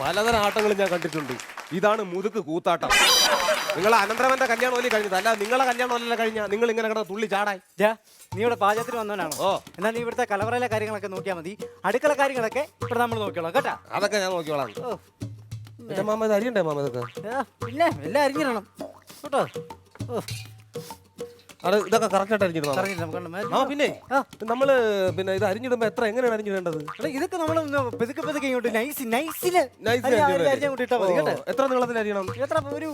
പലതരം ആട്ടങ്ങളും ഞാൻ കണ്ടിട്ടുണ്ട്. ഇതാണ് മുതുക്ക് കൂത്താട്ടം. നിങ്ങൾ അനന്തരവന്റെ കല്യാണം അല്ലേ കഴിഞ്ഞത്? അല്ല നിങ്ങളെ കല്യാണം അല്ലല്ലോ കഴിഞ്ഞ. നിങ്ങൾ ഇങ്ങനെ കിടന്ന് തുള്ളി ചാടായി ജാ, നീ ഇവിടെ പാചകത്തിന് വന്നവനാണോ? ഓ. എന്നാൽ നീ ഇവിടുത്തെ കലവറയിലെ കാര്യങ്ങളൊക്കെ നോക്കിയാൽ മതി. അടുക്കള കാര്യങ്ങളൊക്കെ ഇവിടെ നമ്മൾ നോക്കിയോളാം കേട്ടാ? അതൊക്കെ ഞാൻ നോക്കിയോളാം ഓ, എന്റെ മാമ ഇത് അരിയണ്ടേ മാമ ഇതൊക്കെ? ആ, പിന്നെ എല്ലാം അരിഞ്ഞിടണം. കേട്ടോ? ഓ, അത് ഇതൊക്കെ കറക്റ്റ് ആയിട്ട് ആ പിന്നെ. നമ്മൾ പിന്നെ ഇത് അരിഞ്ഞിടുമ്പോ എത്ര എങ്ങനെയാണ് അരിഞ്ഞിടേണ്ടത് ഇതൊക്കെ നമ്മൾ പെതുക്കെ പെതുക്കെ ഇങ്ങോട്ട് നൈസ് നൈസിൽ നൈസ് അരിഞ്ഞങ്ങോട്ട് ഇട്ടാ മതി കേട്ടോ. എത്ര നീളത്തിൽ അരിയണം? എത്ര ഒരു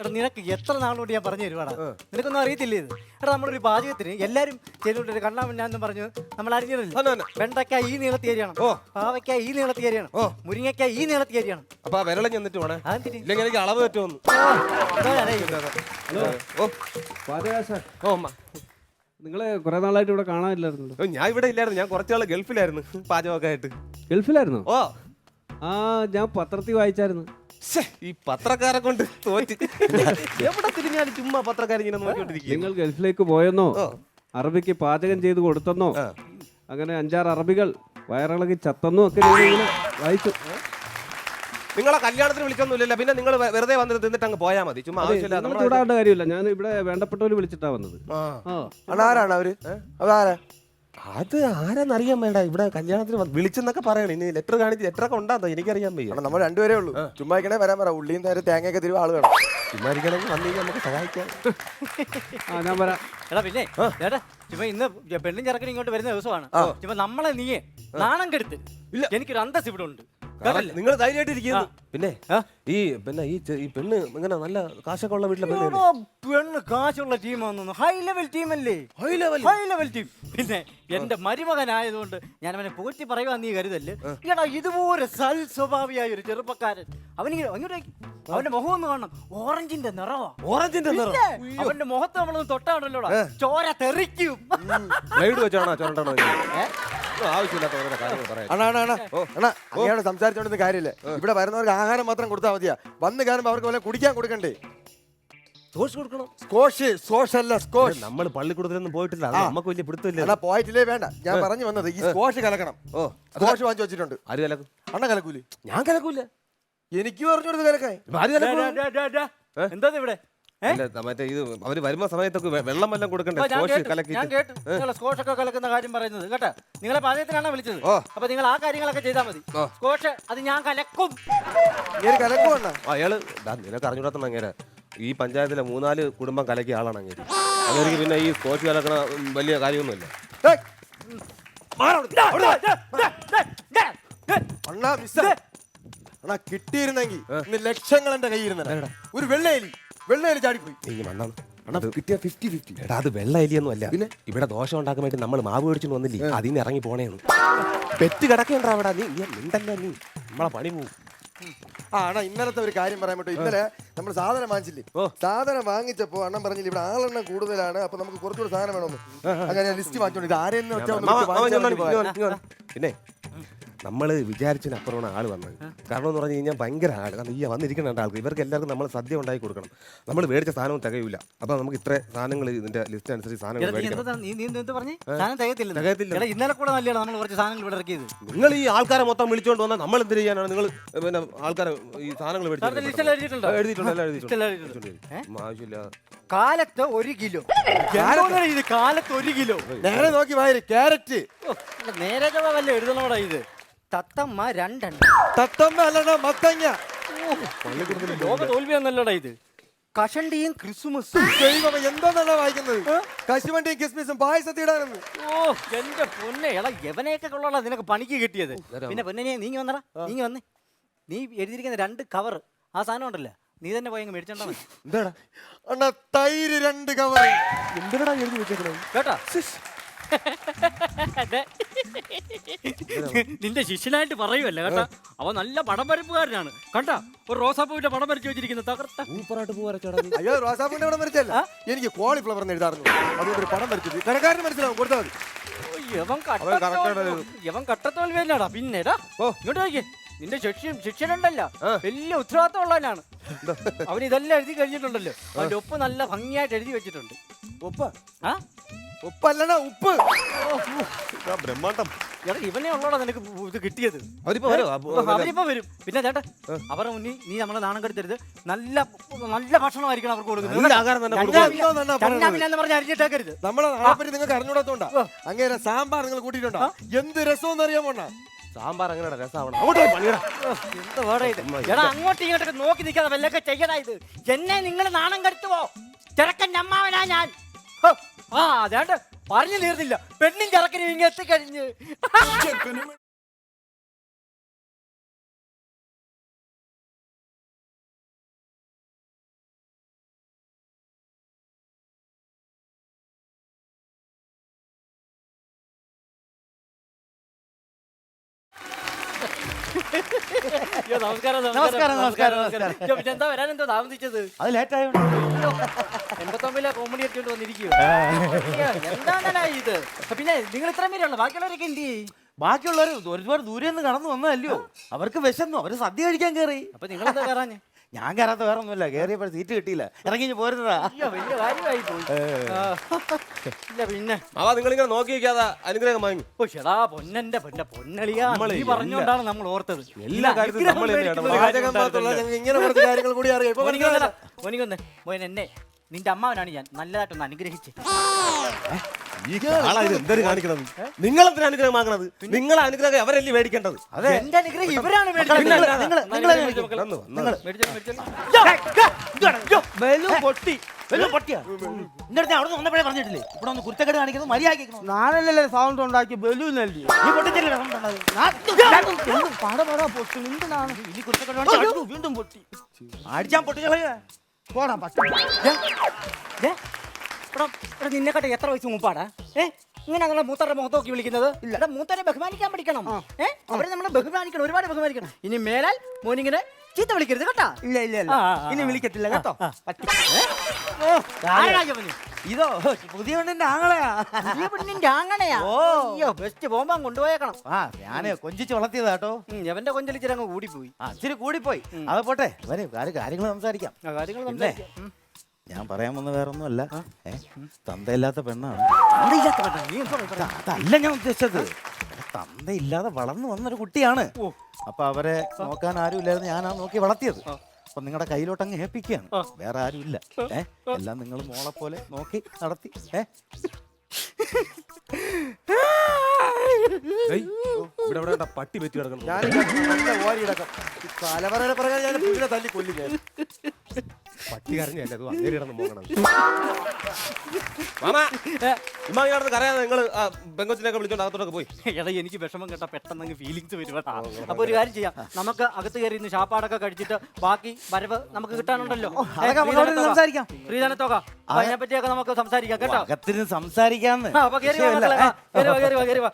എടാ നിനക്ക് എത്ര നാളോട് ഞാൻ പറഞ്ഞു തരുവാടാ? നിനക്കൊന്നും അറിയത്തില്ലേ ഇത്? എടാ നമ്മളൊരു പാചകത്തിന് എല്ലാരും ചെയ്തുകൊണ്ടിട്ട് കണ്ണാമൻ ഞാൻ പറഞ്ഞു നമ്മൾ അറിഞ്ഞില്ല വെണ്ടക്ക. ഈ നീളത്തി അരിയണം ഓ. പാവയ്ക്ക ഈ നീളത്തി അരിയണം ഓ. മുരിങ്ങയ്ക്ക ഈ നീളത്തി അരിയണം. അപ്പൊ ആ വിരളം ചെന്നിട്ട് വേണേ? ഇല്ലെങ്കിൽ എനിക്ക് അളവ് പറ്റുമെന്ന്. നിങ്ങൾ കൊറേ ഓ. നിങ്ങളെ കുറെ നാളായിട്ട് ഇവിടെ കാണാനില്ലായിരുന്നു ഞാൻ ഇവിടെ ഇല്ലായിരുന്നു. ഞാൻ കുറച്ചാൾ ഗൾഫിലായിരുന്നു പാചകമൊക്കെ ആയിട്ട്. ഗൾഫിലായിരുന്നു? ഓ. ആ ഞാൻ പത്രത്തിൽ വായിച്ചായിരുന്നു. ഈ പത്രക്കാരെ കൊണ്ട് തോറ്റ്. എവിടെ തിരിഞ്ഞാലും ചുമ്മാ പത്രക്കാരെ ഇങ്ങനെ നോക്കിക്കൊണ്ടിരിക്കും നിങ്ങൾ ഗൾഫിലേക്ക് പോയെന്നോ. അറബിക്ക് പാചകം ചെയ്ത് കൊടുത്തെന്നോ? അങ്ങനെ അഞ്ചാറ് അറബികൾ വയറിളകി ചത്തെന്നോ ഒക്കെ ഞാൻ ഇങ്ങനെ വായിച്ചു. നിങ്ങളെ കല്യാണത്തിന് വിളിച്ചൊന്നുമില്ലല്ലോ. പിന്നെ നിങ്ങൾ വെറുതെ വന്നിട്ട് തിന്നിട്ട് അങ്ങ് പോയാൽ മതി. ചുമ്മാ ആവശ്യമില്ല നമ്മളെ- ചൂടാവേണ്ട കാര്യമില്ല. ഞാൻ ഇവിടെ വേണ്ടപ്പെട്ടവര് വിളിച്ചിട്ടാ വന്നത്. ആ. ആ. അതാരാണ് അവർ? അതാരാ? അത് ആരെന്നറിയാൻ വേണ്ട ഇവിടെ കല്യാണത്തിന് വന്ന് വിളിച്ചെന്നൊക്കെ പറയണം. ഇനി ലെറ്റർ കാണിച്ച് ലെറ്റർ ഒക്കെ ഉണ്ടാകും എനിക്കറിയാൻ വയ്യ. നമ്മൾ രണ്ടുപേരേ ഉള്ളൂ. ചുമ്മാ ഇക്കണേ വരാൻ പറ. ഉള്ളിയും നേരെ തേങ്ങയൊക്കെ തിരുവ ആൾ വേണം. ചുമ്മാ ഇരിക്കണമെങ്കിൽ വന്നു നമുക്ക് സഹായിക്കാം. ആ ഞാൻ പറയാം എടാ പിന്നെ ചേട്ടാ ചുമ്മാ ഇന്ന് പെണ്ണും ചെറുക്കനും ഇങ്ങോട്ട് വരുന്ന ദിവസമാണ്. ചുമ്മാ നമ്മളെ നീയെ നാണം കെടുത്ത്. ഇല്ല. എനിക്കൊരു അന്തസ് ഇവിടെ ഉണ്ട്. നിങ്ങൾ ധൈര്യമായിട്ട് ഇരിക്കുന്നു. പിന്നെ. ഈ പിന്നെ ഈ പെണ്ണ് ഇങ്ങനെ നല്ല കാശൊക്കെ ഉള്ള വീട്ടിലെ പെണ്ണ് കാശുള്ള ടീമാണെന്ന് ഹൈ ലെവൽ ടീം അല്ലേ? High level high level team പിന്നെ എന്റെ മരുമകനായതുകൊണ്ട് ഞാൻ അവനെ പോറ്റി പറയുവാൻ നീ കരുതല്ലേ. എടാ ഇതുപോലെ സൽ സ്വഭാവിയായ ഒരു ചെറുപ്പക്കാരൻ അവനിങ്ങനെ അങ്ങോട്ട് നോക്ക്. അവന്റെ മുഖം ഒന്ന് കാണണം. ഓറഞ്ചിന്റെ നിറവാ. ഓറഞ്ചിന്റെ നിറം അവന്റെ മുഖത്ത് നമ്മളൊന്ന് തൊട്ടാണല്ലോടാ. ചോര തെറിക്കും. ബ്ലേഡ് വെച്ചാണോ? ചുരണ്ടണോ ആവശ്യമില്ലാത്ത ഓരോ കാര്യങ്ങൾ പറയാം. അങ്ങനെയാണ് സംസാരിച്ചോണ്ടൊന്നും കാര്യമില്ല? ഇവിടെ വരുന്നവർക്ക് ആഹാരം മാത്രം കൊടുത്താൽ മതിയാ. വന്ന് കാണുമ്പോൾ അവർക്ക് വല്ല കുടിക്കാൻ കൊടുക്കണ്ടേ? ദോഷം കൊടുക്കണം. സ്കോഷ് സ്കോഷ് അല്ല സ്കോഷ് നമ്മൾ പള്ളിക്കൂടത്തിലൊന്നും പോയിട്ടില്ല. അത് നമുക്ക് വലിയ പിടുത്തില്ല അണ്ണാ പോയിട്ടില്ലേ വേണ്ട. ഞാൻ പറഞ്ഞു വന്നത് ഈ സ്കോഷ് കലക്കണം. ഓ. സ്കോഷ് വാങ്ങിച്ചു വെച്ചിട്ടുണ്ട്. ആര് കലക്കും? അണ്ണ കലക്കൂലേ? ഞാൻ കലക്കൂല. എനിക്ക് പറഞ്ഞു കൊടുത്ത് കലക്കാൻ ആര് കലക്കും? എന്താ ഇവിടെ മറ്റേ ഇത് അവർ വരുന്ന സമയത്തൊക്കെ വെള്ളം വല്ലതും കൊടുക്കണ്ടേ? സ്കോഷ് കേട്ടു, ഞാൻ കേട്ടു. നിങ്ങൾ സ്കോഷ് ഒക്കെ കലക്കുന്ന കാര്യം പറയുന്നത് കേട്ടോ? നിങ്ങളെ പാചകത്തിനാണ് വിളിച്ചത്. അപ്പൊ നിങ്ങൾ ആ കാര്യങ്ങളൊക്കെ ചെയ്താൽ മതി. സ്കോഷ് അത് ഞാൻ കലക്കും. കലക്കും അണ്ണാ. അയാൾ നിനക്ക് അറിഞ്ഞൂടാത്ത അങ്ങനെ ഈ പഞ്ചായത്തിലെ മൂന്നാൽ കുടുംബം കലക്കിയ ആളാണ് അങ്ങേര്. അതെനിക്ക് പിന്നെ ഈ സ്കോച്ച് കലക്കണ വലിയ കാര്യമൊന്നുമില്ല! അണ്ണാ മിസ്സേ അണ്ണാ കിട്ടിയിരുന്നെങ്കിൽ ലക്ഷങ്ങൾ എന്റെ കയ്യിൽ ഇരുന്ന ഒരു വെള്ളേലി വെള്ളേലി ചാടിപ്പോയി. നീ വന്നാണ് അണ്ണാ കിട്ടിയ ഫിഫ്റ്റി ഫിഫ്റ്റി എടാ അത് വെള്ള എലിയൊന്നും അല്ല. പിന്നെ? ഇവിടെ ദോഷം ഉണ്ടാക്കാൻ വേണ്ടി നമ്മൾ മാവ് മേടിച്ചു വന്നില്ലേ? അതിൽ നിന്ന് ഇറങ്ങി പോണേന്ന്. പെറ്റ് കിടക്കണ്ട അവിടെ. നീ നീ മിണ്ടല്ല നീ? നമ്മളെ പണി പോവും. ആ അണ്ണാ ഇന്നലത്തെ ഒരു കാര്യം പറയാൻ പറ്റും. ഇന്നലെ നമ്മൾ സാധനം വാങ്ങിച്ചില്ലേ? സാധനം വാങ്ങിച്ചപ്പോ അണ്ണൻ പറഞ്ഞില്ല ഇവിടെ ആളെണ്ണം കൂടുതലാണ് അപ്പൊ നമുക്ക് കുറച്ചുകൂടെ സാധനം വേണമെന്ന്. അങ്ങനെ ലിസ്റ്റ് വാങ്ങിച്ചോണ്ട് ഇത് ആരെയും ഒറ്റ ഒന്ന് മാമ, വിളിച്ച് മാമ, വാങ്ങിച്ചാൽ ഇങ്ങ് മതി വന്നോ, ഇങ്ങ് വന്നോ. പിന്നെ? നമ്മൾ വിചാരിച്ചതിനപ്പുറമാണ് ആൾ വന്നത്. കാരണം എന്ന് പറഞ്ഞു കഴിഞ്ഞാൽ ഭയങ്കര ആൾ. കാരണം ഈ വന്നിരിക്കുന്ന രണ്ട് ആൾക്ക് ഇവർക്ക് എല്ലാവർക്കും നമ്മൾ സദ്യ ഉണ്ടാക്കി കൊടുക്കണം. നമ്മൾ മേടിച്ച സാധനവും തികയില്ല അപ്പൊ നമുക്ക് ഇത്ര സാധനങ്ങൾ ഇതിന്റെ ലിസ്റ്റ് അനുസരിച്ച് സാധനങ്ങൾ മേടിക്കണം. തികയത്തില്ല. ഇന്നലെ കൂടെ നല്ലതാണ് നമ്മൾ കുറച്ച് സാധനങ്ങൾ ഇവിടെ ഇറക്കിയത്. നിങ്ങൾ ഈ ആൾക്കാരെ മൊത്തം വിളിച്ചുകൊണ്ട് വന്നാൽ നമ്മൾ എന്ത് ചെയ്യാനാണ്? നിങ്ങൾ പിന്നെ ആൾക്കാരെ ഈ സാധനങ്ങൾ എഴുതിയിട്ടുണ്ട്? ആവശ്യമില്ല കാലത്ത് ഒരു കിലോ. കാലത്ത്? ഒരു കിലോ. നേരെ നോക്കി ക്യാരറ്റ്. ഓ, അല്ല, നേരെ വല്ല എഴുതണോടാ ഇത്? തത്തമ്മ രണ്ടെണ്ണം. തത്തമ്മ അല്ലടാ മത്തങ്ങ. ലോക എന്നല്ലടാ ഇത്. കഷണ്ടിയും ക്രിസ്മസും. ദൈവമേ എന്താണല്ലോ വായിക്കുന്നത്? കശുവണ്ടിയും ക്രിസ്മസും പായസത്തിടാനെന്ന്. ഓ എന്റെ പൊന്നെ എടാ എവനെയൊക്കെ കൊള്ളാ നിനക്ക് പണിക്ക് കിട്ടിയത്. പിന്നെ പൊന്നെ നീങ്ങി വന്നടാ നീങ്ങി വന്നേ. നീ എഴുതിയിരിക്കുന്ന രണ്ട് കവർ ആ സാധനം ഉണ്ടല്ലോ? നീ തന്നെ പോയി അങ്ങ് മേടിച്ചോണ്ടാ എന്താടാ? അണ്ണാ തൈര് രണ്ട് കവർ എന്തിനാ എഴുതി വെച്ചേക്കണത് കേട്ടോ അതെ. നിന്റെ ശിഷ്യനായിട്ട് പറയുമല്ല കേട്ടോ? അവൻ നല്ല പടം വരപ്പുകാരനാണ് കണ്ടാ? ഒരു റോസാപ്പൂവിന്റെ പടം വരച്ചു വെച്ചിരിക്കുന്ന. തകർത്ത. സൂപ്പറായിട്ട് പോകാൻ അയ്യോ റോസാപ്പൂവിന്റെ പടം വരച്ചല്ല എനിക്ക് കോളിഫ്ലവർ എന്ന് എഴുതാറുണ്ട്. അതുകൊണ്ട് ഒരു പടം വരച്ചത് കടക്കാരന് മനസ്സിലാവും കൊടുത്താൽ മതി. ഓ, യവൻ കട്ടത്തോൽ യവൻ കട്ടത്തോൽവിയല്ലാടാ പിന്നെടാ ഓ. ഇങ്ങോട്ട് നോക്കിയേ. നിന്റെ ശിഷ്യൻ ശിക്ഷനുണ്ടല്ലോ വലിയ ഉത്തരവാദിത്തമുള്ളവനാണ്. അവൻ ഇതെല്ലാം എഴുതി കഴിഞ്ഞിട്ടുണ്ടല്ലോ. അവന്റെ ഒപ്പ് നല്ല ഭംഗിയായിട്ട് എഴുതി വെച്ചിട്ടുണ്ട്. ഒപ്പ? ആ? ഉപ്പല്ലണ ഉപ്പ്. ഇതാ ബ്രഹ്മാണ്ടം. എടാ ഇവനെ ഉള്ളോടാ നിനക്ക് ഇത് കിട്ടിയത്. അവരിപ്പോ വരും? അവരിപ്പോ വരും. പിന്നെ ചേട്ടാ അവരെ മുന്നിൽ നീ നമ്മളെ നാണം കെടുത്തരുത്. നല്ല നല്ല ഭക്ഷണമായിരിക്കണം അവർക്ക് കൊടുക്കുന്നത്. പറഞ്ഞ് അരിഞ്ഞിട്ടേക്കരുത്. നമ്മളെ നാളെപ്പറ്റി നിങ്ങൾക്ക് അറിഞ്ഞൂടാത്തോണ്ടാ അങ്ങനെ സാമ്പാർ നിങ്ങൾ കൂട്ടിയിട്ടുണ്ടോ? എന്ത് രസം അറിയാൻ പോണ സാമ്പാർ അങ്ങനെ രസമാവണം. എന്താ വേറെ ഇത്? എടാ അങ്ങോട്ടും ഇങ്ങോട്ടൊക്കെ നോക്കി നിൽക്കാതെ വല്ലൊക്കെ ചെയ്യടാ ഇത്. എന്നെ നിങ്ങൾ നാണം കെടുത്തുവോ? ചെറുക്കൻ അമ്മാവനാ ഞാൻ. ആ അതാണ്ട്. പറഞ്ഞു തീർന്നില്ല. പെണ്ണും ചെറുക്കനും ഇങ്ങനെ എത്തിക്കഴിഞ്ഞ്. നമസ്കാരം നമസ്കാരം, നമസ്കാരം, നമസ്കാരം. എന്താ വരാൻ എന്തോ താമസിച്ചത്? അത് ലേറ്റ് ആയോണ്ട്. എൺപത്തൊമ്പതിലെ കോമഡി അടിച്ചോണ്ട് വന്നിരിക്കുക എന്താണ് ഇത്? പിന്നെ നിങ്ങൾ ഇത്രയും പേരുള്ളൂ ബാക്കിയുള്ളവരൊക്കെ എന്ത് ചെയ്യും? ബാക്കിയുള്ളവർ ഒരുപാട് ദൂരെ നിന്ന് കടന്നു വന്നതല്ലോ അവർക്ക് വിശന്നു അവർ സദ്യ കഴിക്കാൻ കയറി അപ്പൊ നിങ്ങളെന്താ കയറാഞ്ഞ്? ഞാൻ കയറാത്ത വേറെ ഒന്നുമില്ല കയറിയപ്പോൾ സീറ്റ് കിട്ടിയില്ല. ഇറങ്ങി പോരുന്നതാണ് പോരുന്നതാ. അയ്യോ വലിയ കാര്യമായി പോയി ആ. ഇല്ല പിന്നെ. മാവാ നിങ്ങളിങ്ങനെ നോക്കി നിൽക്കാതെ അനുഗ്രഹം വാങ്ങി. ഓ ഷെടാ പൊന്നന്റെ പൊന്നെ പൊന്നളിയാ. നമ്മൾ നീ പറഞ്ഞുകൊണ്ടാണ് നമ്മൾ ഓർത്തത്. എല്ലാ കാര്യത്തിലും നമ്മൾ ഇങ്ങനെ കുറച്ച് കാര്യങ്ങൾ കൂടി അറിയാം. ഇപ്പൊ മോനിക്കൊന്ന് മനസ്സിലായോ? മോനിക്കൊന്ന് മോൻ എന്നെ നിന്റെ അമ്മാവനാണ് ഞാൻ. നല്ലതായിട്ടൊന്ന് അനുഗ്രഹിച്ച്. ഈ കാള ഇത് എന്തൊരു കാണിക്കണത്? നിങ്ങൾ എന്തിനാ അനുഗ്രഹം വാങ്ങണത് നിങ്ങളെ അനുഗ്രഹം അവരല്ലേ മേടിക്കേണ്ടത്? അതെ. അനുഗ്രഹം ഇവരാണ്. ബലു പൊട്ടി. സൗണ്ട് ഉണ്ടാക്കി അടിച്ചു, വീണ്ടും പൊട്ടി. അടിച്ചാൻ പൊട്ടിക്കളയ പോടാ ദേ, എടാ, എടാ, നിന്നെക്കാട്ടെ എത്ര വയസ്സ് മുമ്പാടാ? ഏ? ഇങ്ങനെ അങ്ങനെ മൂത്തരുടെ മുഖത്ത് നോക്കി വിളിക്കുന്നത്? എടാ മൂത്തരെ ബഹുമാനിക്കാൻ പഠിക്കണം. ഏ? അവരെ നമ്മൾ ബഹുമാനിക്കണം ഒരുപാട് ബഹുമാനിക്കണം. ഇനി മേലാൽ മോനിങ്ങനെ ചീത്ത വിളിക്കരുത് കേട്ടാ. ഇല്ല ഇല്ല ഇല്ല. ഇനി വിളിക്കത്തില്ല കേട്ടോ. ഇതോ? പുതിയ പെണ്ണിന്റെ ആങ്ങളെയാ. ഈ പെണ്ണിന്റെ ആങ്ങണയാ ഓ. അയ്യോ ബെസ്റ്റ് പോകുമ്പോ കൊണ്ടുപോയേക്കണം. ആ ഞാൻ കൊഞ്ചിച്ച് വളർത്തിയതാ കേട്ടോ. എവന്റെ കൊഞ്ചലിച്ചിരങ്ങ് കൂടിപ്പോയി. ആ ഇച്ചിരി കൂടിപ്പോയി. അത് പോട്ടെ വരെ കാര്യങ്ങൾ സംസാരിക്കാം. കാര്യങ്ങൾ ഇല്ലേ? സംസാരിക്കാം. ഞാൻ പറയാൻ വന്ന വേറെ ഒന്നുമല്ല തന്തയില്ലാത്ത പെണ്ണാണ്? അതല്ല ഞാൻ ഉദ്ദേശിച്ചത്. തന്തയില്ലാതെ വളർന്നു വന്നൊരു കുട്ടിയാണ്. അപ്പൊ അവരെ നോക്കാൻ ആരും ഇല്ലായിരുന്നു ഞാനാ നോക്കി വളർത്തിയത്. അപ്പൊ നിങ്ങളുടെ കയ്യിലോട്ട് അങ്ങ് ഏൽപ്പിക്കുകയാണ് വേറെ ആരും ഇല്ല ഏ എല്ലാം നിങ്ങൾ മോളെ പോലെ നോക്കി നടത്തി. ഏ. ഏയ്, ഇവിടെ ഇവിടെ ഇവിടെ പട്ടി പറ്റി കിടക്കണം ഞാൻ തലവറയുടെ തലവരനെ ഞാൻ തല്ലി കൊല്ലില്ല ഞാൻ പട്ടി കരഞ്ഞല്ലേ അത് അങ്ങനെ കിടന്ന് മോങ്ങണം. മാമാ ഇമ്മ കിടന്ന് കരയാതെ നിങ്ങൾ പെങ്കൊച്ചിനെയൊക്കെ വിളിച്ചോണ്ട് അകത്തോട്ടൊക്കെ പോയി. എടാ എനിക്ക് വിഷമം കേട്ട പെട്ടെന്ന് ഫീലിങ്സ് വരും കേട്ടാ. അപ്പൊ ഒരു കാര്യം ചെയ്യാം. നമുക്ക് അകത്ത് കയറി ഇന്ന് ഷാപ്പാടൊക്കെ കഴിച്ചിട്ട് ബാക്കി വരവ് നമുക്ക് കിട്ടാനുണ്ടല്ലോ. സംസാരിക്കാം. ശ്രീധനത്തോക അതിനെ പറ്റിയൊക്കെ നമുക്ക് സംസാരിക്കാം കേട്ടോ. അകത്തിന് സംസാരിക്കാന്ന്. അപ്പൊ കേറി വാ മക്കളെ. കേറി വാ, കേറി വാ, കേറി വാ.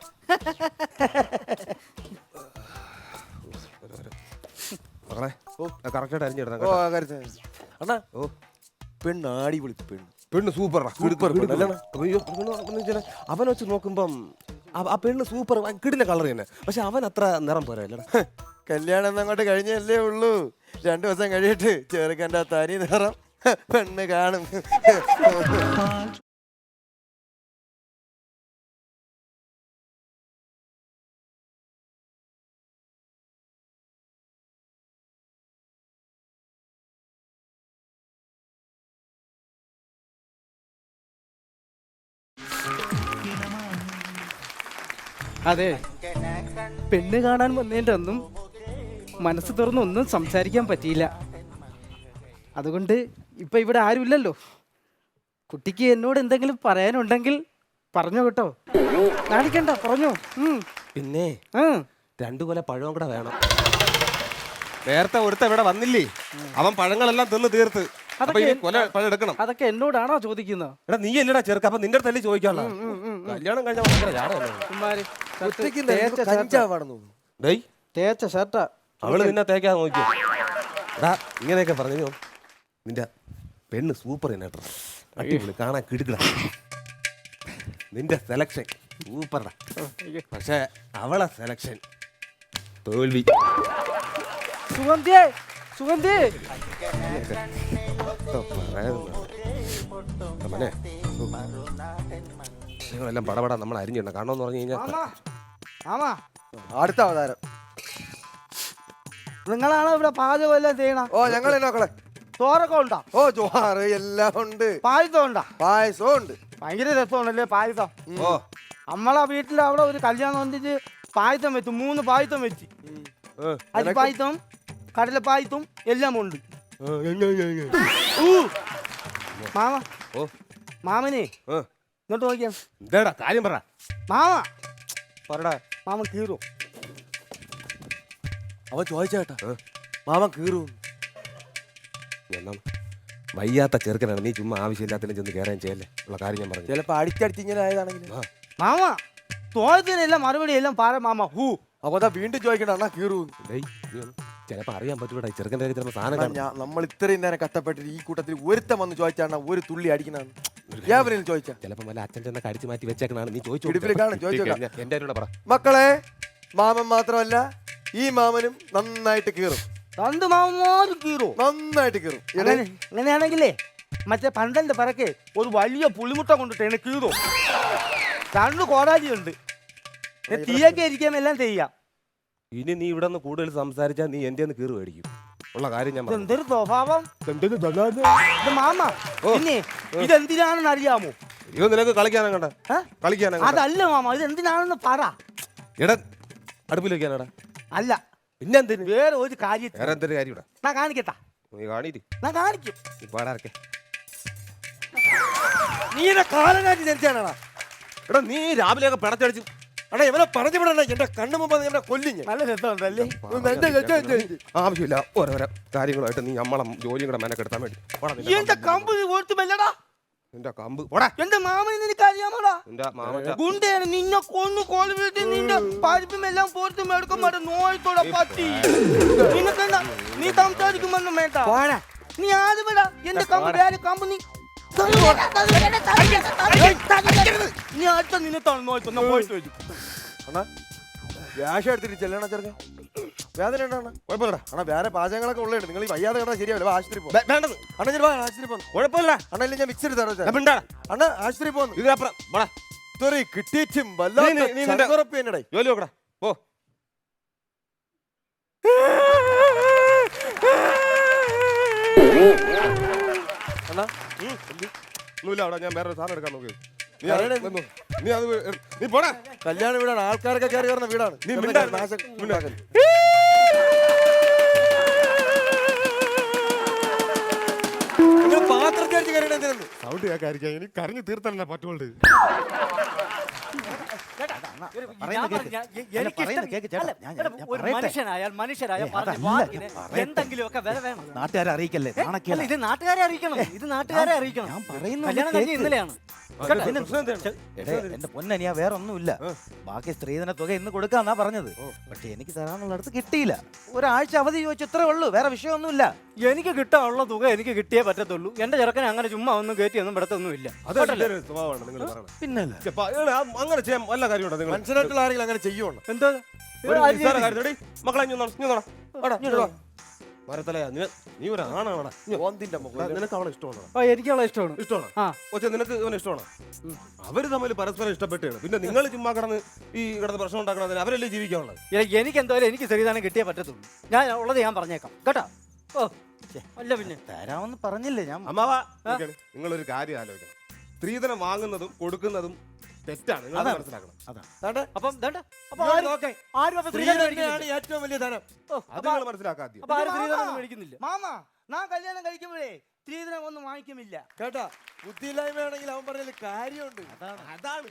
മകളെ കറക്റ്റായിട്ട് അരിഞ്ഞിടണം ഓ കേട്ടോ. കരുത്ത. അണ്ണാ. ഓ. പെണ്ണ് ആടി വിളി പെണ്ണ്. പെണ്ണ് സൂപ്പർ Super പെണ്ണ്, അല്ലേ? അയ്യോ പെണ്ണ് എന്ന് വെച്ചാൽ അവൻ വെച്ച് നോക്കുമ്പം ആ- ആ പെണ്ണ് സൂപ്പർ കിടില കളർ തന്നെ. പക്ഷെ അവൻ അത്ര നിറം പോരാ കല്യാണം ഒന്നും അങ്ങോട്ട് കഴിഞ്ഞല്ലേ ഉള്ളൂ. രണ്ടു ദിവസം കഴിയിട്ട് ചെറുക്കന്റെ തനി നിറം. പെണ്ണ് കാണും. അതെ. പെണ്ണ് കാണാൻ വന്നതിന്റെ ഒന്നും മനസ്സ് തുറന്ന് ഒന്നും സംസാരിക്കാൻ പറ്റിയില്ല. അതുകൊണ്ട് ഇപ്പൊ ഇവിടെ ആരുമില്ലല്ലോ. കുട്ടിക്ക് എന്നോട് എന്തെങ്കിലും പറയാനുണ്ടെങ്കിൽ പറഞ്ഞോ കേട്ടോ. കാണിക്കണ്ട പറഞ്ഞോ. പിന്നെ. രണ്ടു കൊല പഴവും കൂടെ വേണം. നേരത്തെ ഒരുത്ത ഇവിടെ വന്നില്ലേ? അവൻ പഴങ്ങളെല്ലാം തിന്ന് തീർത്ത്. അതൊക്കെ എന്നോടാണോ ചോദിക്കുന്നത്? എടാ നീ അല്ലടാ ചെറുക്ക? അപ്പൊ നിന്റെ അടുത്തല്ലേ ചോദിക്കാനുള്ള കല്യാണം കഴിഞ്ഞ തേച്ച ഷർട്ടാ. കഞ്ചാവാണെന്ന് തോന്നുന്നു. ഡേയ്. തേച്ച ഷർട്ടാ. അവൾ നിന്നെ തേക്കാൻ നോക്കിയോ? എടാ ഇങ്ങനെയൊക്കെ പറഞ്ഞു നിന്റെ പെണ്ണ് സൂപ്പർ തന്നെ കേട്ടോ അടിപൊളി കാണാൻ കിടുക്കട. നിന്റെ സെലക്ഷൻ സൂപ്പർടാ. പക്ഷെ അവളെ സെലക്ഷൻ തോൽവി. സുഗന്ധിയേ സുഗന്ധി. നിങ്ങളെല്ലാം പടപടാ നമ്മൾ അരിഞ്ഞിടണം. കാരണം എന്ന് പറഞ്ഞു കഴിഞ്ഞാൽ അടുത്ത അവതാരം. നിങ്ങളാണോ ഇവിടെ പാചകം എല്ലാം ചെയ്യണ? ഓ ഞങ്ങൾ നോക്കളെ ചോറൊക്കെ ഉണ്ടാ? ഓ ചോറ് എല്ലാം ഉണ്ട്. പായസം ഉണ്ടാ? പായസവും ഉണ്ട്. ഭയങ്കര രസമാണല്ലേ പായസം? ഓ. നമ്മളെ വീട്ടിൽ അവിടെ ഒരു കല്യാണം വന്നിട്ട് പായസം വെച്ചു മൂന്ന് പായസം വെച്ച്. അരിപ്പായസം കടലപ്പായസം പായസം കടല എല്ലാം ഉണ്ട്. മാമ. ഓ. മാമനെ എന്നിട്ട് ഇങ്ങോട്ട് നോക്കിയാ. എന്താടാ കാര്യം പറ. മാമ. പറടാ. മാമൻ കീറു. അവൻ ചോദിച്ചേട്ടാ മാമൻ കീറു. വയ്യാത്ത ചെറുക്കനാണ്. നീ ചുമ്മാ ആവശ്യമില്ലാത്തതിനും ചെന്ന് കയറാൻ ചെയ്യല്ലേ? ഉള്ള കാര്യം ഞാൻ പറഞ്ഞു. ചിലപ്പോ അടിച്ചടിച്ച് ഇങ്ങനെ ആയതാണെങ്കിൽ. മാമ തോന്നത്തിനെല്ലാം മറുപടി എല്ലാം പാര മാമ. ഹൂ. അപ്പൊ അതാ വീണ്ടും ചോദിക്കണ്ട അണ്ണാ കീറു. നീ അറിയാൻ പറ്റൂടാ. ചെറുക്കന്റെ ചിലപ്പോൾ സാധനം നമ്മൾ ഇത്രയും നേരം കഷ്ടപ്പെട്ടിട്ട് ഈ കൂട്ടത്തിൽ ഒരുത്തം വന്ന് ചോദിച്ചാണ് ഒരു തുള്ളി ചോദിച്ചാ. വല്ല അച്ഛൻ മാറ്റി വെച്ചേക്കണാണ്. നീ ചോദിച്ചു ഇടുപ്പിൽ കാണും, ചോദിച്ചു നോക്കാം. കഴിഞ്ഞാ എന്റെ കൂടെ പറ. മക്കളെ മാമൻ മാത്രമല്ല ഈ മാമനും നന്നായിട്ട് കീറും. രണ്ട് മാമാരും കീറു. നന്നായിട്ട് കീറും. എടേ, അങ്ങനെ അങ്ങനെയാണെങ്കിലേ മറ്റേ പണ്ടന്റെ പിറക്കെ ഒരു വലിയ പുളിമുട്ട കൊണ്ടിട്ട് എന്നെ കീറു. രണ്ട് കോടാലിയുണ്ട് തീയൊക്കെ ഇരിക്കാൻ എല്ലാം ചെയ്യാം. ഇനി നീ ഇവിടെ നിന്ന് കൂടുതൽ സംസാരിച്ചാൽ നീ എന്റെ കീറുമായിരിക്കും മേടിക്കും. ഉള്ള കാര്യം ഞാൻ പറഞ്ഞു. ഇതെന്തൊരു സ്വഭാവം? ഇത് മാമ പിന്നെ ഇതെന്തിനാണെന്ന് അറിയാമോ? ഇത് നിനക്ക് കളിക്കാനാ കണ്ട. ഏ? കളിക്കാനാ കണ്ട. അതല്ല മാമ ഇത് എന്തിനാണെന്ന് പറ. എട അടുപ്പിൽ വെക്കാനടാ അല്ല. പിന്നെ എന്തിന് വേറെ ഒരു കാര്യത്തിൽ വേറെ എന്തൊരു കാര്യം ഇവിടെ ഞാൻ കാണിക്കട്ടാ. നീ കാണീര് ഞാൻ കാണിക്കും. നീ പാടാറക്കെ നീ എന്നെ കാലനാറ്റി ധരിച്ചാണാ എടാ നീ രാവിലെയൊക്കെ പിടച്ചടിച്ച് അടാ ഇവനെ പറഞ്ഞു വിടണ എന്റെ കണ്ണു മുമ്പ് എന്നെ കൊല്ലിഞ്ഞ് നല്ല രസമുണ്ടല്ലേ ആവശ്യമില്ല. ഓരോരോ കാര്യങ്ങളായിട്ട് നീ നമ്മളെ ജോലിയും കൂടെ മെനക്കെടുത്താൻ വേണ്ടി. പോടാ നിന്റെ എന്റെ കമ്പ്. കമ്പ് ഓർത്തുമല്ലടാ നിന്റെ കമ്പ്. പോടാ എന്റെ മാമനെ നിനക്ക് അറിയാമോടാ നിന്റെ മാമച്ച ഗുണ്ടയാണ് നിന്നെ കൊന്നു കോൾ വീട്ടിൽ നിന്റെ പരിപ്പും എല്ലാം പോർത്തും എടുക്കുമ്പോൾ നോയത്തോടെ പറ്റി നിനക്കെന്താ? നീ സംസാരിക്കുമെന്നും വേണ്ട. നീ ആദ്യം വിടാ. എന്റെ കമ്പ് വേറെ കമ്പ് നീ എടുത്തിട്ട് ചെല്ലണ ചെറുക്കൻ വേദന ഉണ്ടോ കുഴപ്പമില്ലടാ അണ്ണാ വേറെ പാചകങ്ങളൊക്കെ ഉള്ളത് നിങ്ങൾ ഈ വയ്യാതെ കിടന്നാൽ ശരിയാവില്ല ആശുപത്രി പോ വേ- വേണ്ടത് അണ്ണാ ഞാൻ ആശുപത്രി പോന്നു കുഴപ്പമില്ല അണ്ണാ ഇല്ല ഞാൻ മിക്സ് മിണ്ടാടാ അണ്ണാ ആശുപത്രി പോന്നു ഇതിനപ്പുറം പോടാ ഇത്രയും കിട്ടിയിട്ടും എന്നടേ ജോലി നോക്കടാ പോ ഒന്നുമില്ല അവിടെ ഞാൻ വേറെ സാധനം എടുക്കാൻ നോക്കി നീ വന്നു. നീ അത് വേ- നീ പോടാ. കല്യാണ വീടാണ്. ആൾക്കാരൊക്കെ കയറി വരുന്ന വീടാണ്. നീ മിണ്ടാ- നാശം. നിങ്ങൾ പാത്രത്തിൽ അടിച്ച് സൗണ്ട് കേൾക്കാതിരിക്കാൻ. കരഞ്ഞു തീർത്തല്ല പറ്റുള്ളൂ പറയുന്നത് കേക്ക്. അല്ല, പറയുന്നത് കേക്ക് ചേട്ടാ. ഞാൻ- ഞാൻ- ഞാൻ ഒരു പറയട്ടെ. മനുഷ്യനായാൽ മനുഷ്യരായ. എന്തെങ്കിലുമൊക്കെ വില വേണം. നാട്ടുകാരെ അറിയിക്കല്ലേ? ഇത് നാട്ടുകാരെ അറിയിക്കണം. ഇത് നാട്ടുകാരെ അറിയിക്കണം. ഞാൻ പറയുന്നത്. ഇന്നലെയാണ്. എന്റെ പൊന്നനിയാ വേറെ ഒന്നുമില്ല ബാക്കി സ്ത്രീധന തുക ഇന്ന് കൊടുക്കാന്നാ പറഞ്ഞത്. പക്ഷെ എനിക്ക് തരാനുള്ള അടുത്ത് കിട്ടിയില്ല. ഒരാഴ്ച അവധി ചോദിച്ചു ഇത്രേ ഉള്ളൂ വേറെ വിഷയമൊന്നുമില്ല. എനിക്ക് കിട്ടാനുള്ള തുക എനിക്ക് കിട്ടിയേ പറ്റത്തുള്ളൂ. എന്റെ ചെറുക്കനെ അങ്ങനെ ചുമ്മാ ഒന്നും കയറ്റി ഒന്നും പെടുത്തൊന്നുമില്ല. അത് സ്വഭാവമാണ് നിങ്ങൾ പറയണത്. പിന്നല്ല? ഛെ, പ- അങ്ങനെ ചെയ്യാൻ വല്ല കാര്യമുണ്ടോ മനുഷ്യനായിട്ടുള്ള ആരെങ്കിലും അങ്ങനെ ചെയ്യുവാണ്. എന്താ? ഒരു മക്കളെ. മരത്തലയാ നീ നീ ഒരു. ഓന്തിന്റെ നിനക്ക് അവളെ ഇഷ്ടമാണോ? ആ എനിക്കുള്ള ഇഷ്ടമാണ്. ഇഷ്ടമാണോ? ആ. കൊച്ചെ നിനക്ക് അവനെ ഇഷ്ടമാണോ? അവർ തമ്മിൽ പരസ്പരം ഇഷ്ടപ്പെട്ടാണ് പിന്നെ നിങ്ങൾ ചുമ്മാ കിടന്ന് ഈ കിടന്ന് പ്രശ്നം ഉണ്ടാക്കണതിന് അവരല്ലേ ജീവിക്കാനുള്ളത്? എ- എനിക്ക് എന്തായാലും എനിക്ക് സരിതാനം കിട്ടിയേ പറ്റത്തുള്ളൂ. ഞാൻ ഉള്ളത് ഞാൻ പറഞ്ഞേക്കാം. കേട്ടോ? ഓ അല്ല പിന്നെ. തരാമെന്ന് പറഞ്ഞില്ലേ ഞാൻ. അമ്മാവാ നിങ്ങളൊരു കാര്യം ആലോചിക്കണം. സ്ത്രീധനം വാങ്ങുന്നതും കൊടുക്കുന്നതും തെറ്റാണ്. നിങ്ങൾ അതാണ്. മനസ്സിലാക്കണം. ദാണ്ടെ, അപ്പം ദാണ്ട, അപ്പൊ ആരും നോക്കേ. അപ്പൊ ഏറ്റവും വലിയ ധനം. അത് അപ്പൊ ആരും മേടിക്കുന്നില്ല. മാമ കല്യാണം കഴിക്കുമ്പോഴേ സ്ത്രീധനം ഒന്നും വാങ്ങിക്കുമില്ല കേട്ടാ ബുദ്ധിയില്ലായ്മയാണെങ്കിൽ അവൻ പറഞ്ഞതിൽ കാര്യമുണ്ട്. അതാണ്.